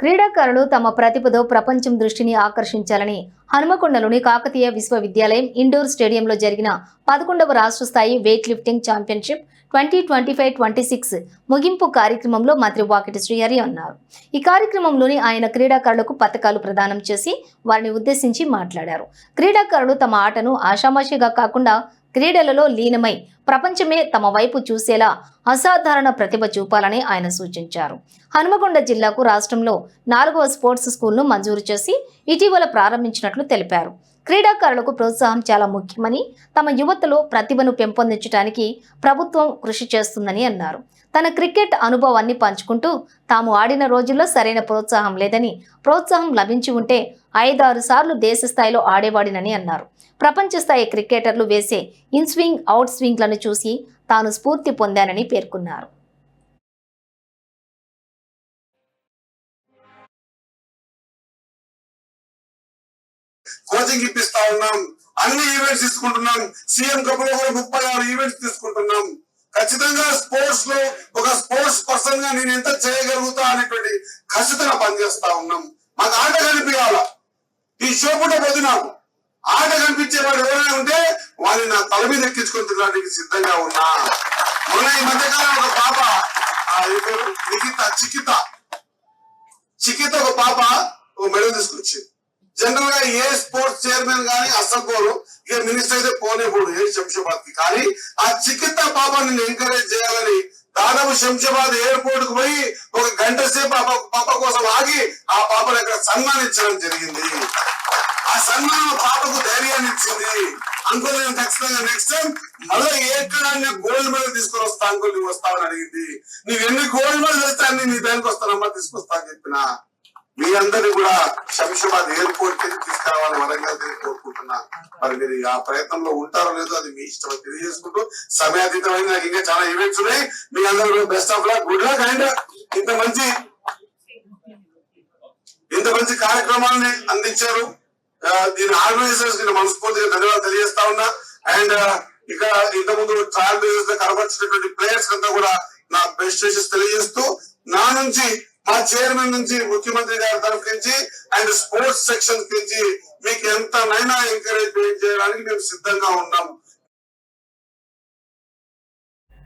క్రీడాకారులు తమ ప్రతిభతో ప్రపంచం దృష్టిని ఆకర్షించాలని హనుమకొండలోని కాకతీయ విశ్వవిద్యాలయం ఇండోర్ స్టేడియంలో జరిగిన పదకొండవ రాష్ట్ర స్థాయి weight lifting championship twenty twenty five twenty six ముగింపు కార్యక్రమంలో మంత్రి వాకిటి శ్రీహరి అన్నారు. ఈ కార్యక్రమంలోని ఆయన క్రీడాకారులకు పథకాలు ప్రదానం చేసి వారిని ఉద్దేశించి మాట్లాడారు. క్రీడాకారులు తమ ఆటను ఆషామాషిగా కాకుండా క్రీడలలో లీనమై ప్రపంచమే తమ వైపు చూసేలా అసాధారణ ప్రతిభ చూపాలని ఆయన సూచించారు. హనుమకొండ జిల్లాకు రాష్ట్రంలో నాలుగవ స్పోర్ట్స్ స్కూల్ను మంజూరు చేసి ఇటీవల ప్రారంభించినట్లు తెలిపారు. క్రీడాకారులకు ప్రోత్సాహం చాలా ముఖ్యమని తమ యువతలో ప్రతిభను పెంపొందించడానికి ప్రభుత్వం కృషి చేస్తుందని అన్నారు. తన క్రికెట్ అనుభవాన్ని పంచుకుంటూ తాము ఆడిన రోజుల్లో సరైన ప్రోత్సాహం లేదని ప్రోత్సాహం లభించి ఉంటే ఐదారు సార్లు దేశ స్థాయిలో ఆడేవాడినని అన్నారు. ప్రపంచ స్థాయి క్రికెటర్లు వేసే ఇన్ స్వింగ్ అవుట్ స్వింగ్లను చూసి తాను స్ఫూర్తి పొందానని పేర్కొన్నారు. కోచింగ్ ఇప్పిస్తా ఉన్నాం. అన్ని ఈవెంట్స్ తీసుకుంటున్నాం. సీఎం కప్లో కూడా ముప్పై ఆరు ఈవెంట్స్ తీసుకుంటున్నాం. ఖచ్చితంగా స్పోర్ట్స్లో ఒక స్పోర్ట్స్ పర్సన్గా నేను ఎంత చేయగలుగుతా అనేటువంటి ఖచ్చితంగా పనిచేస్తా ఉన్నాం. మాకు ఆట కనిపించాల. ఈ షో పూట పోదు నాకు ఆట కనిపించేవాడు ఎవరైనా ఉంటే వాడిని నా తల మీద ఎక్కించుకొని తినడానికి సిద్ధంగా ఉన్నా. మొన్న ఈ మధ్యకాలం ఒక పాప ఆ, నిఖిత చికిత. చికిత ఒక పాప ఒక మెడ తీసుకొచ్చింది. జనరల్గా ఏ స్పోర్ట్స్ చైర్మన్ గానీ అస్సలు పోరు. ఇక మినిస్టర్ అయితే పోనే పోడు ఏ శంషాబాద్కి కానీ ఆ చికిత్స పాప నిన్ను ఎంకరేజ్ చేయాలని దాదాపు శంషాబాద్ ఎయిర్పోర్ట్కు పోయి ఒక గంట సేపు ఆ పాప- కోసం ఆగి ఆ పాపను అక్కడ సన్మానించడం జరిగింది. ఆ సన్మానం పాపకు ధైర్యాన్ని ఇచ్చింది. అంకుల్ నేను ఖచ్చితంగా నెక్స్ట్ టైం మళ్ళీ ఎక్కడ గోల్డ్ మెడల్ తీసుకొని వస్తా అంకుల్ నువ్వు వస్తావని అడిగింది. నువ్వు ఎన్ని గోల్డ్ మెడల్ వస్తే అన్ని నీ దానికి వస్తానమ్మా తీసుకొస్తా అని చెప్పిన. మీ అందరినీ కూడా శంషాబాద్ ఎయిర్పోర్ట్కి తీసుకురావాలని వరంగల్ కోరుకుంటున్నా. మరి మీరు ఆ ప్రయత్నంలో ఉంటారో లేదో అది మీ ఇష్టం తెలియజేసుకుంటూ సమయాతీతమైన నాకు ఇంకా చాలా ఈవెంట్స్ ఉన్నాయి. మీ అందరూ best of luck good luck and ఇంత మంచి ఇంత మంచి కార్యక్రమాన్ని అందించారు. దీని ఆర్గనైజర్స్కి మనస్ఫూర్తిగా ధన్యవాదాలు తెలియజేస్తా ఉన్నా. అండ్ ఇక ఇంత ముందు ట్రయల్ బేసిస్లో కనబరిచినటువంటి ప్లేయర్స్ అంతా కూడా నా బెస్ట్ విషెస్ తెలియజేస్తూ నా నుంచి మా చైర్మన్ నుంచి ముఖ్యమంత్రి గారి తరఫు నుంచి అండ్ స్పోర్ట్స్ సెక్షన్ నుంచి మీకు ఎంతనైనా ఎంకరేజ్మెంట్ చేయడానికి మేము సిద్ధంగా ఉన్నాము